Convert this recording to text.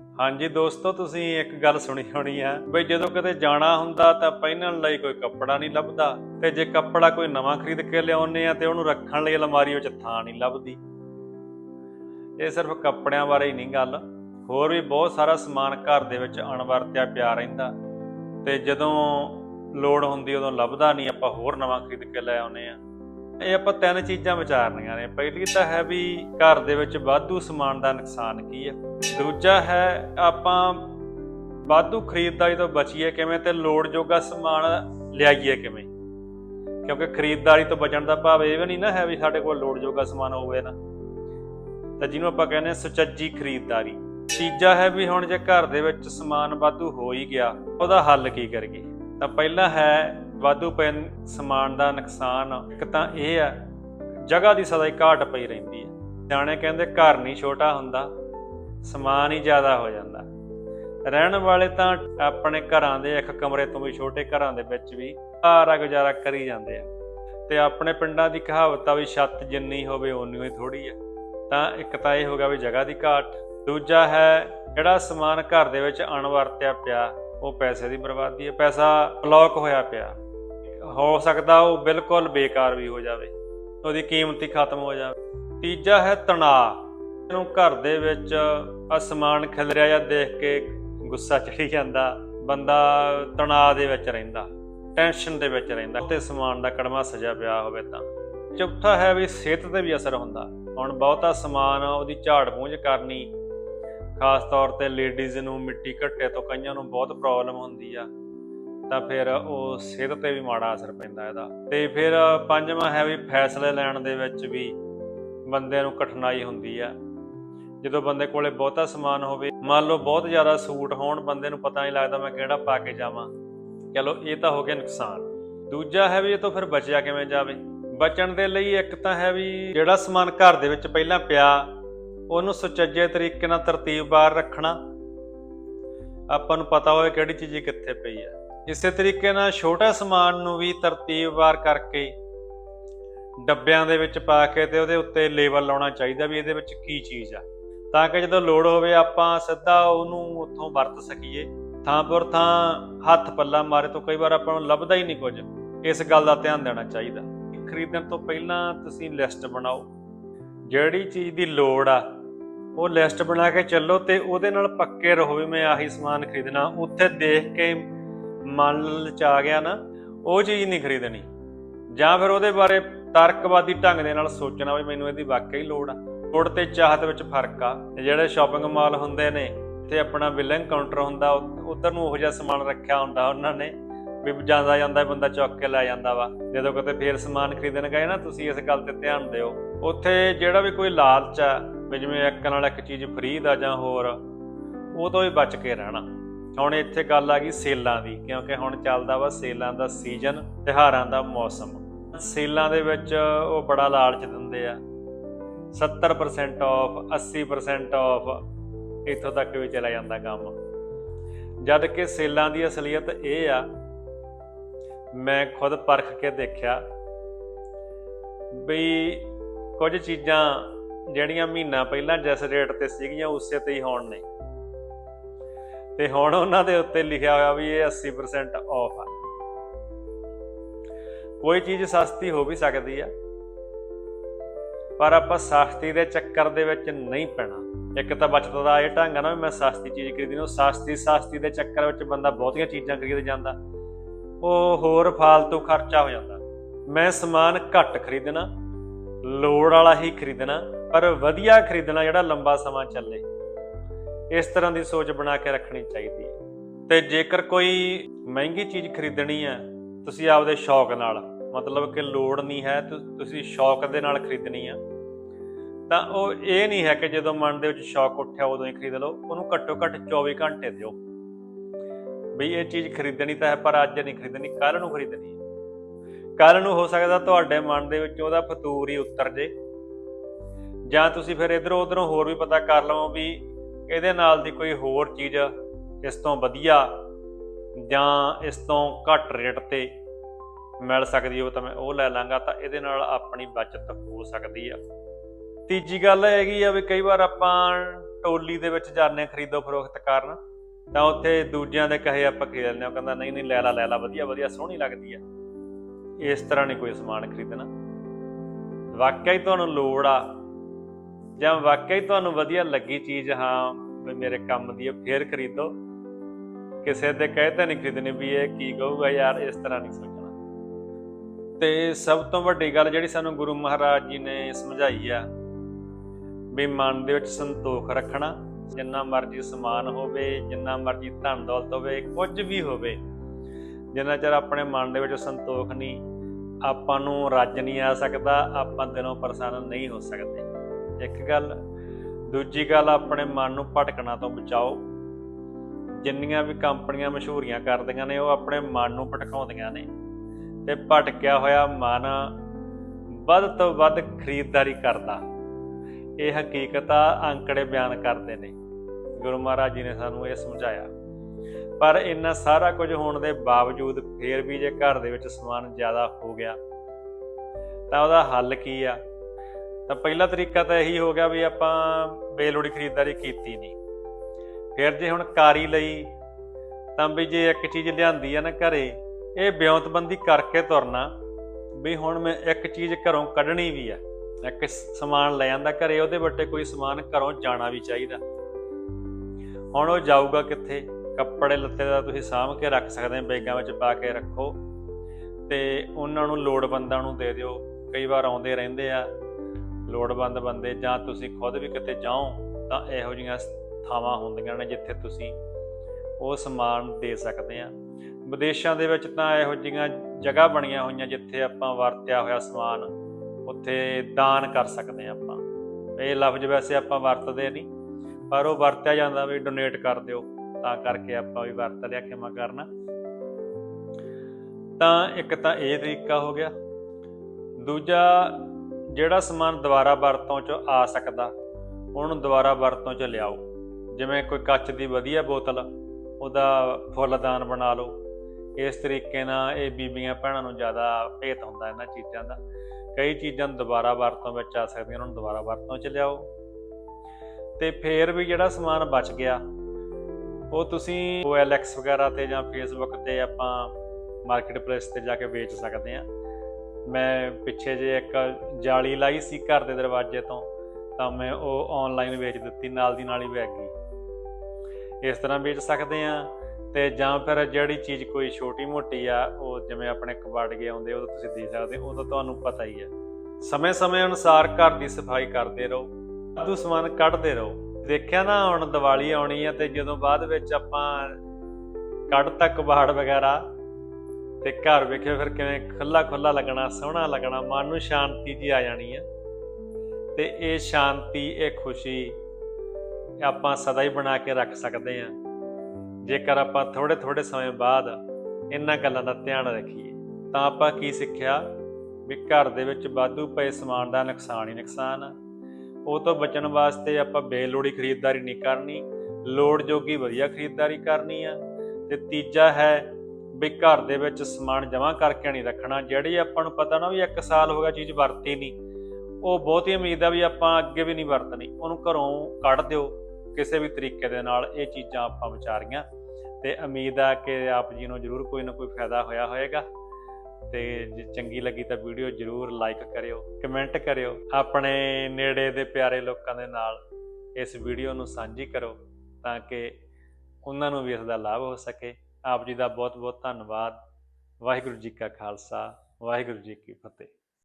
ਹਾਂਜੀ ਦੋਸਤੋ, ਤੁਸੀਂ ਇੱਕ ਗੱਲ ਸੁਣੀ ਹੋਣੀ ਆ ਬਈ ਜਦੋਂ ਕਦੇ ਜਾਣਾ ਹੁੰਦਾ ਤਾਂ ਪਹਿਨਣ ਲਈ ਕੋਈ ਕੱਪੜਾ ਨਹੀਂ ਲੱਭਦਾ ਤੇ ਜੇ ਕੱਪੜਾ ਕੋਈ ਨਵਾਂ ਖਰੀਦ ਕੇ ਲਿਆਉਂਦੇ ਆ ਤੇ ਉਹਨੂੰ ਰੱਖਣ ਲਈ ਅਲਮਾਰੀ ਵਿੱਚ ਥਾਂ ਨਹੀਂ ਲੱਭਦੀ। ਇਹ ਸਿਰਫ ਕੱਪੜਿਆਂ ਬਾਰੇ ਹੀ ਨਹੀਂ ਗੱਲ, ਹੋਰ ਵੀ ਬਹੁਤ ਸਾਰਾ ਸਮਾਨ ਘਰ ਦੇ ਵਿੱਚ ਅਣਵਰਤਿਆ ਪਿਆ ਰਹਿੰਦਾ ਤੇ ਜਦੋਂ ਲੋੜ ਹੁੰਦੀ ਉਦੋਂ ਲੱਭਦਾ ਨਹੀਂ, ਆਪਾਂ ਹੋਰ ਨਵਾਂ ਖਰੀਦ ਕੇ ਲੈ ਆਉਨੇ ਆ। ਇਹ ਆਪਾਂ ਤਿੰਨ ਚੀਜ਼ਾਂ ਵਿਚਾਰਨੀਆਂ ਨੇ। ਪਹਿਲੀ ਤਾਂ ਹੈ ਵੀ ਘਰ ਦੇ ਵਿੱਚ ਵਾਧੂ ਸਮਾਨ ਦਾ ਨੁਕਸਾਨ ਕੀ ਹੈ ਦੂਜਾ ਹੈ ਆਪਾਂ ਵਾਧੂ ਖਰੀਦਦਾਰੀ ਤੋਂ ਬਚੀਏ ਕਿਵੇਂ ਤੇ ਲੋੜ ਜੋਗਾ ਸਮਾਨ ਲਿਆਈਏ ਕਿਵੇਂ। ਕਿਉਂਕਿ ਖਰੀਦਦਾਰੀ ਤੋਂ ਬਚਣ ਦਾ ਭਾਵ ਇਹ ਵੀ ਨਹੀਂ ਨਾ ਹੈ ਵੀ ਸਾਡੇ ਕੋਲ ਲੋੜ ਜੋਗਾ ਸਮਾਨ ਹੋਵੇ ਨਾ। ਤਾਂ ਜਿਹਨੂੰ ਆਪਾਂ ਕਹਿੰਦੇ ਹਾਂ ਸੁਚੱਜੀ ਖਰੀਦਦਾਰੀ। ਤੀਜਾ ਹੈ ਵੀ ਹੁਣ ਜੇ ਘਰ ਦੇ ਵਿੱਚ ਸਮਾਨ ਵਾਧੂ ਹੋ ਹੀ ਗਿਆ, ਉਹਦਾ ਹੱਲ ਕੀ ਕਰੀਏ। ਤਾਂ ਪਹਿਲਾ ਹੈ ਵਾਧੂ ਪੈਨ ਸਮਾਨ ਦਾ ਨੁਕਸਾਨ ਇੱਕ ਤਾਂ ਇਹ ਆ ਜਗ੍ਹਾ ਦੀ ਸਦਾ ਹੀ ਘਾਟ ਪਈ ਰਹਿੰਦੀ ਹੈ। ਸਿਆਣੇ ਕਹਿੰਦੇ ਘਰ ਨਹੀਂ ਛੋਟਾ ਹੁੰਦਾ, ਸਮਾਨ ਹੀ ਜ਼ਿਆਦਾ ਹੋ ਜਾਂਦਾ। ਰਹਿਣ ਵਾਲੇ ਤਾਂ ਆਪਣੇ ਘਰਾਂ ਦੇ ਇੱਕ ਕਮਰੇ ਤੋਂ ਵੀ ਛੋਟੇ ਘਰਾਂ ਦੇ ਵਿੱਚ ਵੀ ਸਾਰਾ ਗੁਜ਼ਾਰਾ ਕਰੀ ਜਾਂਦੇ ਆ। ਤੇ ਆਪਣੇ ਪਿੰਡਾਂ ਦੀ ਕਹਾਵਤ ਆ ਵੀ ਛੱਤ ਜਿੰਨੀ ਹੋਵੇ ਓਨੀ ਹੀ ਥੋੜੀ ਆ। ਤਾਂ ਇੱਕ ਤਾਂ ਇਹ ਹੋਗਾ ਵੀ ਜਗ੍ਹਾ ਦੀ ਘਾਟ। ਦੂਜਾ ਹੈ, ਜਿਹੜਾ ਸਮਾਨ ਘਰ ਦੇ ਵਿੱਚ ਅਣਵਰਤਿਆ ਪਿਆ, ਉਹ ਪੈਸੇ ਦੀ ਬਰਬਾਦੀ ਹੈ, ਪੈਸਾ ਬਲੌਕ ਹੋਇਆ ਪਿਆ। ਹੋ ਸਕਦਾ ਉਹ ਬਿਲਕੁਲ ਬੇਕਾਰ ਵੀ ਹੋ ਜਾਵੇ, ਉਹਦੀ ਕੀਮਤੀ ਖਤਮ ਹੋ ਜਾਵੇ। ਤੀਜਾ ਹੈ ਤਣਾਅ। ਨੂੰ ਘਰ ਦੇ ਵਿੱਚ ਅਸਮਾਨ ਸਮਾਨ ਖਿਲਰਿਆ ਜਾਂ ਦੇਖ ਕੇ ਗੁੱਸਾ ਚੜੀ ਜਾਂਦਾ, ਬੰਦਾ ਤਣਾਅ ਦੇ ਵਿੱਚ ਰਹਿੰਦਾ ਟੈਨਸ਼ਨ ਦੇ ਵਿੱਚ ਰਹਿੰਦਾ, ਤੇ ਸਮਾਨ ਦਾ ਕੜਮਾ ਸਜਾ ਪਿਆ ਹੋਵੇ ਤਾਂ। ਚੌਥਾ ਹੈ ਵੀ ਸਿਹਤ ਤੇ ਵੀ ਅਸਰ ਹੁੰਦਾ। ਹੁਣ ਬਹੁਤਾ ਸਮਾਨ ਉਹਦੀ ਝਾੜ ਪੂੰਝ ਕਰਨੀ, ਖਾਸ ਤੌਰ ਤੇ ਲੇਡੀਜ਼ ਨੂੰ ਮਿੱਟੀ ਘੱਟੇ ਤੋਂ ਕਈਆਂ ਨੂੰ ਬਹੁਤ ਪ੍ਰੋਬਲਮ ਹੁੰਦੀ ਆ। ਤਾਂ ਫਿਰ ਉਹ ਸਿਹਤ ਤੇ ਵੀ ਮਾੜਾ ਅਸਰ ਪੈਂਦਾ ਇਹਦਾ। ਤੇ ਫਿਰ ਪੰਜਵਾਂ ਹੈ ਵੀ ਫੈਸਲੇ ਲੈਣ ਦੇ ਵਿੱਚ ਵੀ ਬੰਦੇ ਨੂੰ ਕਠਿਨਾਈ ਹੁੰਦੀ ਆ। ਜਦੋਂ ਬੰਦੇ ਕੋਲੇ ਬਹੁਤਾ ਸਮਾਨ ਹੋਵੇ, ਮੰਨ ਲਓ ਬਹੁਤ ਜ਼ਿਆਦਾ ਸੂਟ ਹੋਣ, ਬੰਦੇ ਨੂੰ ਪਤਾ ਨਹੀਂ ਲੱਗਦਾ ਮੈਂ ਕਿਹੜਾ ਪਾ ਕੇ ਜਾਵਾਂ। ਚਲੋ, ਇਹ ਤਾਂ ਹੋ ਗਿਆ ਨੁਕਸਾਨ। ਦੂਜਾ ਹੈ ਵੀ ਇਹ ਤੋਂ ਫਿਰ ਬਚਿਆ ਕਿਵੇਂ ਜਾਵੇ? ਬਚਣ ਦੇ ਲਈ ਇੱਕ ਤਾਂ ਹੈ ਵੀ ਜਿਹੜਾ ਸਮਾਨ ਘਰ ਦੇ ਵਿੱਚ ਪਹਿਲਾਂ ਪਿਆ, ਉਹਨੂੰ ਸੁਚੱਜੇ ਤਰੀਕੇ ਨਾਲ ਤਰਤੀਬਵਾਰ ਰੱਖਣਾ। ਆਪਾਂ ਨੂੰ ਪਤਾ ਹੋਵੇ ਕਿਹੜੀ ਚੀਜ਼ ਕਿੱਥੇ ਪਈ ਹੈ ਇਸੇ ਤਰੀਕੇ ਨਾਲ ਛੋਟੇ ਸਮਾਨ ਨੂੰ ਵੀ ਤਰਤੀਬਵਾਰ ਕਰਕੇ ਡੱਬਿਆਂ ਦੇ ਵਿੱਚ ਪਾ ਕੇ ਤੇ ਉਹਦੇ ਉੱਤੇ ਲੇਬਲ ਲਾਉਣਾ ਚਾਹੀਦਾ ਵੀ ਇਹਦੇ ਵਿੱਚ ਕੀ ਚੀਜ਼ ਆ। ਤਾਂ ਕਿ ਜਦੋਂ ਲੋੜ ਹੋਵੇ ਆਪਾਂ ਸਿੱਧਾ ਉਹਨੂੰ ਉੱਥੋਂ ਵਰਤ ਸਕੀਏ। ਥਾਂ ਪਰ ਥਾਂ ਹੱਥ ਪੱਲਾ ਮਾਰੇ ਤੋਂ ਕਈ ਵਾਰ ਆਪਾਂ ਨੂੰ ਲੱਭਦਾ ਹੀ ਨਹੀਂ ਕੁਝ। ਇਸ ਗੱਲ ਦਾ ਧਿਆਨ ਦੇਣਾ ਚਾਹੀਦਾ। ਖਰੀਦਣ ਤੋਂ ਪਹਿਲਾਂ ਤੁਸੀਂ ਲਿਸਟ ਬਣਾਓ। ਜਿਹੜੀ ਚੀਜ਼ ਦੀ ਲੋੜ ਆ, ਉਹ ਲਿਸਟ ਬਣਾ ਕੇ ਚੱਲੋ ਤੇ ਉਹਦੇ ਨਾਲ ਪੱਕੇ ਰਹੋ ਵੀ ਮੈਂ ਆਹੀ ਸਮਾਨ ਖਰੀਦਣਾ। ਉੱਥੇ ਦੇਖ ਕੇ ਮਨ ਲਚਾ ਗਿਆ ਨਾ, ਉਹ ਚੀਜ਼ ਨਹੀਂ ਖਰੀਦਣੀ। ਜਾਂ ਫਿਰ ਉਹਦੇ ਬਾਰੇ ਤਰਕਵਾਦੀ ਢੰਗ ਦੇ ਨਾਲ ਸੋਚਣਾ ਵੀ ਮੈਨੂੰ ਇਹਦੀ ਵਾਕਈ ਲੋੜ ਆ। ਲੋੜ ਤੇ ਚਾਹਤ ਵਿੱਚ ਫ਼ਰਕ ਆ। ਜਿਹੜੇ ਸ਼ਾਪਿੰਗ ਮਾਲ ਹੁੰਦੇ ਨੇ, ਤੇ ਆਪਣਾ ਬਿਲਿੰਗ ਕਾਊਂਟਰ ਹੁੰਦਾ ਉਧਰ ਨੂੰ ਉਹੋ ਜਿਹਾ ਸਮਾਨ ਰੱਖਿਆ ਹੁੰਦਾ ਉਹਨਾਂ ਨੇ, ਵੀ ਜਾਂਦਾ ਜਾਂਦਾ ਬੰਦਾ ਚੁੱਕ ਕੇ ਲੈ ਜਾਂਦਾ ਵਾ। ਜਦੋਂ ਕਿਤੇ ਫੇਰ ਸਮਾਨ ਖਰੀਦਣ ਗਏ ਨਾ, ਤੁਸੀਂ ਇਸ ਗੱਲ ਤੇ ਧਿਆਨ ਦਿਓ। ਉੱਥੇ ਜਿਹੜਾ ਵੀ ਕੋਈ ਲਾਲਚ ਆ, ਵੀ ਜਿਵੇਂ ਇੱਕ ਨਾਲ ਇੱਕ ਚੀਜ਼ ਫ੍ਰੀ ਦਾ ਜਾਂ ਹੋਰ, ਉਹ ਤੋਂ ਵੀ ਬਚ ਕੇ ਰਹਿਣਾ। ਹੁਣ ਇੱਥੇ ਗੱਲ ਆ ਗਈ ਸੇਲਾਂ ਦੀ, ਕਿਉਂਕਿ ਹੁਣ ਚੱਲਦਾ ਵਾ ਸੇਲਾਂ ਦਾ ਸੀਜ਼ਨ ਤਿਹਾਰਾਂ ਦਾ ਮੌਸਮ। ਸੇਲਾਂ ਦੇ ਵਿੱਚ ਉਹ ਬੜਾ ਲਾਲਚ ਦਿੰਦੇ ਆ। 70% ਆਫ 80% ਆਫ ਇੱਥੋਂ ਤੱਕ ਵੀ ਚਲਾ ਜਾਂਦਾ ਕੰਮ। ਜਦ ਕਿ ਸੇਲਾਂ ਦੀ ਅਸਲੀਅਤ ਇਹ ਆ, ਮੈਂ ਖੁਦ ਪਰਖ ਕੇ ਦੇਖਿਆ ਵੀ ਕੁਝ ਚੀਜ਼ਾਂ ਜਿਹੜੀਆਂ ਮਹੀਨਾ ਪਹਿਲਾਂ ਜਿਸ ਰੇਟ ਤੇ ਸੀਗੀਆਂ, ਉਸੇ ਤੇ ਹੀ ਹੋਣ ਨੇ। ਤੇ ਹੁਣ ਉਹਨਾਂ ਦੇ ਉੱਤੇ ਲਿਖਿਆ ਹੋਇਆ ਵੀ ਇਹ 80% ਆਫ ਆ। ਕੋਈ ਚੀਜ਼ ਸਸਤੀ ਹੋ ਵੀ ਸਕਦੀ ਆ, ਪਰ ਆਪਾਂ ਸਸਤੀ ਦੇ ਚੱਕਰ ਦੇ ਵਿੱਚ ਨਹੀਂ ਪੈਣਾ। ਇੱਕ ਤਾਂ ਬਚਤ ਦਾ ਇਹ ਢੰਗ ਆ ਨਾ ਵੀ ਮੈਂ ਸਸਤੀ ਚੀਜ਼ ਖਰੀਦੀ ਨੂੰ ਸਸਤੀ ਸਸਤੀ ਦੇ ਚੱਕਰ ਵਿੱਚ ਬੰਦਾ ਬਹੁਤੀਆਂ ਚੀਜ਼ਾਂ ਖਰੀਦ ਜਾਂਦਾ, ਉਹ ਹੋਰ ਫਾਲਤੂ ਖਰਚਾ ਹੋ ਜਾਂਦਾ। ਮੈਂ ਸਮਾਨ ਘੱਟ ਖਰੀਦਣਾ, ਲੋੜ ਵਾਲਾ ਹੀ ਖਰੀਦਣਾ, ਪਰ ਵਧੀਆ ਖਰੀਦਣਾ ਜਿਹੜਾ ਲੰਬਾ ਸਮਾਂ ਚੱਲੇ। ਇਸ ਤਰ੍ਹਾਂ ਦੀ ਸੋਚ ਬਣਾ ਕੇ ਰੱਖਣੀ ਚਾਹੀਦੀ ਹੈ। ਤੇ ਜੇਕਰ ਕੋਈ ਮਹਿੰਗੀ ਚੀਜ਼ ਖਰੀਦਣੀ ਹੈ, ਤੁਸੀਂ ਆਪਦੇ ਸ਼ੌਕ ਨਾਲ, ਮਤਲਬ ਕਿ ਲੋੜ ਨਹੀਂ ਹੈ ਤੁਸੀਂ ਸ਼ੌਕ ਦੇ ਨਾਲ ਖਰੀਦਣੀ ਆ, ਤਾਂ ਉਹ ਇਹ ਨਹੀਂ ਹੈ ਕਿ ਜਦੋਂ ਮਨ ਦੇ ਵਿੱਚ ਸ਼ੌਕ ਉੱਠਿਆ ਉਦੋਂ ਹੀ ਖਰੀਦ ਲਓ, ਉਹਨੂੰ ਘੱਟੋ ਘੱਟ 24 ਘੰਟੇ ਦਿਓ। ਵੀ ਇਹ ਚੀਜ਼ ਖਰੀਦਣੀ ਤਾਂ ਹੈ, ਪਰ ਅੱਜ ਨਹੀਂ ਖਰੀਦਣੀ ਕੱਲ ਨੂੰ ਖਰੀਦਣੀ ਹੈ। ਕੱਲ ਨੂੰ ਹੋ ਸਕਦਾ ਤੁਹਾਡੇ ਮਨ ਦੇ ਵਿੱਚ ਉਹਦਾ ਫਤੂਰ ਹੀ ਉਤਰ ਜੇ। ਜਾਂ ਤੁਸੀਂ ਫਿਰ ਇਧਰੋਂ ਉਧਰੋਂ ਹੋਰ ਵੀ ਪਤਾ ਕਰ ਲਵੋ ਵੀ ਇਹਦੇ ਨਾਲ ਦੀ ਕੋਈ ਹੋਰ ਚੀਜ਼ ਇਸ ਤੋਂ ਵਧੀਆ ਜਾਂ ਇਸ ਤੋਂ ਘੱਟ ਰੇਟ ਤੇ ਮਿਲ ਸਕਦੀ ਹੋ ਤਾਂ ਮੈਂ ਉਹ ਲੈ ਲਾਂਗਾ ਤਾਂ ਇਹਦੇ ਨਾਲ ਆਪਣੀ ਬਚਤ ਹੋ ਸਕਦੀ ਆ। ਤੀਜੀ ਗੱਲ ਹੈਗੀ ਆ ਵੀ ਕਈ ਵਾਰ ਆਪਾਂ ਟੋਲੀ ਦੇ ਵਿੱਚ ਜਾਂਦੇ ਹਾਂ ਖਰੀਦੋ ਫਰੋਖਤ ਕਰਨ ਤਾਂ ਉੱਥੇ ਦੂਜਿਆਂ ਦੇ ਕਹੇ ਆਪਾਂ ਖਰੀਦ ਲੈਂਦੇ ਹਾਂ ਕਹਿੰਦਾ ਨਹੀਂ ਨਹੀਂ, ਲੈ ਲਾ ਲੈ ਲਾ, ਵਧੀਆ ਵਧੀਆ, ਸੋਹਣੀ ਲੱਗਦੀ ਆ। ਇਸ ਤਰ੍ਹਾਂ ਨਹੀਂ ਕੋਈ ਸਮਾਨ ਖਰੀਦਣਾ। ਵਾਕਿਆ ਹੀ ਤੁਹਾਨੂੰ ਲੋੜ ਆ ਜਾਂ ਵਾਕਈ ਤੁਹਾਨੂੰ ਵਧੀਆ ਲੱਗੀ ਚੀਜ਼, ਹਾਂ, ਵੀ ਮੇਰੇ ਕੰਮ ਦੀ ਹੈ ਫੇਰ ਖਰੀਦੋ। ਕਿਸੇ ਦੇ ਕਹੇ ਤਾਂ ਨਹੀਂ ਖਰੀਦਣੀ ਵੀ ਇਹ ਕੀ ਕਹੂਗਾ ਯਾਰ, ਇਸ ਤਰ੍ਹਾਂ ਨਹੀਂ ਸੋਚਣਾ। ਤੇ ਸਭ ਤੋਂ ਵੱਡੀ ਗੱਲ ਜਿਹੜੀ ਸਾਨੂੰ ਗੁਰੂ ਮਹਾਰਾਜ ਜੀ ਨੇ ਸਮਝਾਈ ਆ, ਵੀ ਮਨ ਦੇ ਵਿੱਚ ਸੰਤੋਖ ਰੱਖਣਾ। ਜਿੰਨਾ ਮਰਜ਼ੀ ਸਮਾਨ ਹੋਵੇ, ਜਿੰਨਾ ਮਰਜ਼ੀ ਧਨ ਦੌਲਤ ਹੋਵੇ, ਕੁਝ ਵੀ ਹੋਵੇ, ਜਿੰਨਾ ਚਿਰ ਆਪਣੇ ਮਨ ਦੇ ਵਿੱਚ ਸੰਤੋਖ ਨਹੀਂ, ਆਪਾਂ ਨੂੰ ਰੱਜ ਨਹੀਂ ਆ ਸਕਦਾ, ਆਪਾਂ ਦਿਲੋਂ ਪ੍ਰਸੰਨ ਨਹੀਂ ਹੋ ਸਕਦੇ। ਇੱਕ ਗੱਲ, ਦੂਜੀ ਗੱਲ ਆਪਣੇ ਮਨ ਨੂੰ ਭਟਕਣਾ ਤੋਂ ਬਚਾਓ। ਜਿੰਨੀਆਂ ਵੀ ਕੰਪਨੀਆਂ ਮਸ਼ਹੂਰੀਆਂ ਕਰਦੀਆਂ ਨੇ, ਉਹ ਆਪਣੇ ਮਨ ਨੂੰ ਭਟਕਾਉਂਦੀਆਂ ਨੇ। ਤੇ ਭਟਕਿਆ ਹੋਇਆ ਮਨ ਵੱਧ ਤੋਂ ਵੱਧ ਖਰੀਦਦਾਰੀ ਕਰਦਾ। ਇਹ ਹਕੀਕਤ ਆ, ਅੰਕੜੇ ਬਿਆਨ ਕਰਦੇ ਨੇ। ਗੁਰੂ ਮਹਾਰਾਜ ਜੀ ਨੇ ਸਾਨੂੰ ਇਹ ਸਮਝਾਇਆ। ਪਰ ਇੰਨਾ ਸਾਰਾ ਕੁਝ ਹੋਣ ਦੇ ਬਾਵਜੂਦ ਫੇਰ ਵੀ ਜੇ ਘਰ ਦੇ ਵਿੱਚ ਸਮਾਨ ਜ਼ਿਆਦਾ ਹੋ ਗਿਆ, ਤਾਂ ਉਹਦਾ ਹੱਲ ਕੀ ਆ? ਤਾਂ ਪਹਿਲਾ ਤਰੀਕਾ ਤਾਂ ਇਹੀ ਹੋ ਗਿਆ ਵੀ ਆਪਾਂ ਬੇਲੋੜੀ ਖਰੀਦਦਾਰੀ ਕੀਤੀ ਨਹੀਂ। ਫਿਰ ਜੇ ਹੁਣ ਕਾਰੀ ਲਈ, ਤਾਂ ਵੀ ਜੇ ਇੱਕ ਚੀਜ਼ ਲਿਆਂਦੀ ਆ ਨਾ ਘਰੇ, ਇਹ ਬਿਉਂਤਬੰਦੀ ਕਰਕੇ ਤੁਰਨਾ, ਵੀ ਹੁਣ ਮੈਂ ਇੱਕ ਚੀਜ਼ ਘਰੋਂ ਕੱਢਣੀ ਵੀ ਆ। ਇੱਕ ਸਮਾਨ ਲੈ ਜਾਂਦਾ ਘਰੇ, ਉਹਦੇ ਵੱਟੇ ਕੋਈ ਸਮਾਨ ਘਰੋਂ ਜਾਣਾ ਵੀ ਚਾਹੀਦਾ। ਹੁਣ ਉਹ ਜਾਊਗਾ ਕਿੱਥੇ? ਕੱਪੜੇ ਲੱਤੇ ਦਾ ਤੁਸੀਂ ਸਾਂਭ ਕੇ ਰੱਖ ਸਕਦੇ ਹੋ, ਬੈਗਾਂ ਵਿੱਚ ਪਾ ਕੇ ਰੱਖੋ। ਤੇ ਉਹਨਾਂ ਨੂੰ ਲੋੜਵੰਦਾਂ ਨੂੰ ਦੇ ਦਿਓ। ਕਈ ਵਾਰ ਆਉਂਦੇ ਰਹਿੰਦੇ ਆ ਲੋੜਵੰਦ ਬੰਦੇ ਜਾਂ ਤੁਸੀਂ ਖੁਦ ਵੀ ਕਿਤੇ ਜਾਓ, ਤਾਂ ਇਹੋ ਜਿਹੀਆਂ ਥਾਵਾਂ ਹੁੰਦੀਆਂ ਨੇ ਜਿੱਥੇ ਤੁਸੀਂ ਉਹ ਸਮਾਨ ਦੇ ਸਕਦੇ ਆ। ਵਿਦੇਸ਼ਾਂ ਦੇ ਵਿੱਚ ਤਾਂ ਇਹੋ ਜਿਹੀਆਂ ਜਗ੍ਹਾ ਬਣੀਆਂ ਹੋਈਆਂ ਜਿੱਥੇ ਆਪਾਂ ਵਰਤਿਆ ਹੋਇਆ ਸਮਾਨ ਉੱਥੇ ਦਾਨ ਕਰ ਸਕਦੇ ਆ ਆਪਾਂ। ਇਹ ਲਫ਼ਜ਼ ਵੈਸੇ ਆਪਾਂ ਵਰਤਦੇ ਨਹੀਂ, ਪਰ ਉਹ ਵਰਤਿਆ ਜਾਂਦਾ ਵੀ ਡੋਨੇਟ ਕਰ ਦਿਓ, ਤਾਂ ਕਰਕੇ ਆਪਾਂ ਵੀ ਵਰਤ ਲਿਆ, ਖਿਮਾ ਕਰਨਾ। ਤਾਂ ਇੱਕ ਤਾਂ ਇਹ ਤਰੀਕਾ ਹੋ ਗਿਆ। ਦੂਜਾ ਜਿਹੜਾ ਸਮਾਨ ਦੁਬਾਰਾ ਵਰਤੋਂ ਚ ਆ ਸਕਦਾ, ਉਹਨੂੰ ਦੁਬਾਰਾ ਵਰਤੋਂ ਚ ਲਿਆਓ। ਜਿਵੇਂ ਕੋਈ ਕੱਚ ਦੀ ਵਧੀਆ ਬੋਤਲ, ਉਹਦਾ ਫੁੱਲਦਾਨ ਬਣਾ ਲਓ। ਇਸ ਤਰੀਕੇ ਨਾਲ ਇਹ ਬੀਬੀਆਂ ਭੈਣਾਂ ਨੂੰ ਜ਼ਿਆਦਾ ਭੇਤ ਹੁੰਦਾ ਇਹਨਾਂ ਚੀਜ਼ਾਂ ਦਾ। ਕਈ ਚੀਜ਼ਾਂ ਦੁਬਾਰਾ ਵਰਤੋਂ ਵਿੱਚ ਆ ਸਕਦੀਆਂ, ਉਹਨਾਂ ਨੂੰ ਦੁਬਾਰਾ ਵਰਤੋਂ ਚ ਲਿਆਓ। ਤੇ ਫੇਰ ਵੀ ਜਿਹੜਾ ਸਮਾਨ ਬਚ ਗਿਆ, ਉਹ ਤੁਸੀਂ OLX ਵਗੈਰਾ ਤੇ ਜਾਂ Facebook ਤੇ ਆਪਾਂ ਮਾਰਕੀਟ ਪਲੇਸ ਤੇ ਜਾ ਕੇ ਵੇਚ ਸਕਦੇ ਆ ਮੈਂ ਪਿੱਛੇ ਜੇ ਇੱਕ ਜਾਲੀ ਲਾਈ ਸੀ ਘਰ ਦੇ ਦਰਵਾਜ਼ੇ ਤੋਂ, ਤਾਂ ਮੈਂ ਉਹ ਆਨਲਾਈਨ ਵੇਚ ਦਿੱਤੀ, ਨਾਲ ਦੀ ਨਾਲ ਹੀ ਵਿਕ ਗਈ। ਇਸ ਤਰ੍ਹਾਂ ਵੇਚ ਸਕਦੇ ਆ ਤੇ ਜਾਂ ਫਿਰ ਜਿਹੜੀ ਚੀਜ਼ ਕੋਈ ਛੋਟੀ ਮੋਟੀ ਆ, ਉਹ ਜਿਵੇਂ ਆਪਣੇ ਕਬਾੜੀਏ ਆਉਂਦੇ, ਉਹ ਤੁਸੀਂ ਦੇ ਸਕਦੇ ਹੋ, ਉਹ ਤਾਂ ਤੁਹਾਨੂੰ ਪਤਾ ਹੀ ਆ। ਸਮੇਂ-ਸਮੇਂ ਅਨੁਸਾਰ ਘਰ ਦੀ ਸਫ਼ਾਈ ਕਰਦੇ ਰਹੋ, ਵਾਧੂ ਸਮਾਨ ਕੱਢਦੇ ਰਹੋ। ਦੇਖਿਆ ਨਾ, ਹੁਣ ਦੀਵਾਲੀ ਆਉਣੀ ਆ ਤੇ ਜਦੋਂ ਬਾਅਦ ਵਿੱਚ ਆਪਾਂ ਕੱਢ ਤੱਕ ਬਾੜ ਵਗੈਰਾ ਤੇ ਘਰ ਵੇਖਿਓ ਫਿਰ ਕਿਵੇਂ ਖੁੱਲਾ ਖੁੱਲਾ ਲੱਗਣਾ, ਸੋਹਣਾ ਲੱਗਣਾ, ਮਨ ਨੂੰ ਸ਼ਾਂਤੀ ਜੀ ਆ ਜਾਣੀ ਆ। ਤੇ ਇਹ ਸ਼ਾਂਤੀ, ਇਹ ਖੁਸ਼ੀ ਆਪਾਂ ਸਦਾ ਹੀ ਬਣਾ ਕੇ ਰੱਖ ਸਕਦੇ ਆ। ਜੇਕਰ ਆਪਾਂ ਥੋੜੇ ਥੋੜੇ ਸਮੇਂ ਬਾਅਦ ਇਹਨਾਂ ਗੱਲਾਂ ਦਾ ਧਿਆਨ ਰੱਖੀਏ, ਤਾਂ ਆਪਾਂ ਕੀ ਸਿੱਖਿਆ? ਵੀ ਘਰ ਦੇ ਵਿੱਚ ਵਾਧੂ ਪਏ ਸਮਾਨ ਦਾ ਨੁਕਸਾਨ ਹੀ ਨੁਕਸਾਨ ਆ। ਉਹ ਤੋਂ ਬਚਣ ਵਾਸਤੇ ਆਪਾਂ ਬੇਲੋੜੀ ਖਰੀਦਦਾਰੀ ਨਹੀਂ ਕਰਨੀ ਲੋੜ ਜੋਗੀ ਵਧੀਆ ਖਰੀਦਦਾਰੀ ਕਰਨੀ ਆ। ਤੇ ਤੀਜਾ ਹੈ ਵੀ ਘਰ ਦੇ ਵਿੱਚ ਸਮਾਨ ਜਮ੍ਹਾਂ ਕਰਕੇ ਨਹੀਂ ਰੱਖਣਾ। ਜਿਹੜੀ ਆਪਾਂ ਨੂੰ ਪਤਾ ਨਾ ਵੀ ਇੱਕ ਸਾਲ ਹੋ ਗਿਆ ਚੀਜ਼ ਵਰਤੀ ਨਹੀਂ, ਉਹ ਬਹੁਤੀ ਉਮੀਦ ਆ ਵੀ ਆਪਾਂ ਅੱਗੇ ਵੀ ਨਹੀਂ ਵਰਤਣੀ। ਉਹਨੂੰ ਘਰੋਂ ਕੱਢ ਦਿਓ, ਕਿਸੇ ਵੀ ਤਰੀਕੇ ਦੇ ਨਾਲ ਇਹ ਚੀਜ਼ਾਂ ਆਪਾਂ ਵਿਚਾਰੀਆਂ। ਤੇ ਉਮੀਦ ਆ ਕਿ ਆਪ ਜੀ ਨੂੰ ਜ਼ਰੂਰ ਕੋਈ ਨਾ ਕੋਈ ਫਾਇਦਾ ਹੋਇਆ ਹੋਵੇਗਾ ਤੇ ਜੇ ਚੰਗੀ ਲੱਗੀ ਤਾਂ ਵੀਡੀਓ ਜ਼ਰੂਰ ਲਾਈਕ ਕਰਿਓ, ਕਮੈਂਟ ਕਰਿਓ। ਆਪਣੇ ਨੇੜੇ ਦੇ ਪਿਆਰੇ ਲੋਕਾਂ ਦੇ ਨਾਲ ਇਸ ਵੀਡੀਓ ਨੂੰ ਸਾਂਝੀ ਕਰੋ ਤਾਂ ਕਿ ਉਹਨਾਂ ਨੂੰ ਵੀ ਇਸ ਦਾ ਲਾਭ ਹੋ ਸਕੇ। ਆਪ ਜੀ ਦਾ ਬਹੁਤ ਬਹੁਤ ਧੰਨਵਾਦ। ਵਾਹਿਗੁਰੂ ਜੀ ਕਾ ਖਾਲਸਾ ਵਾਹਿਗੁਰੂ ਜੀ ਕੀ ਫਤਿਹ।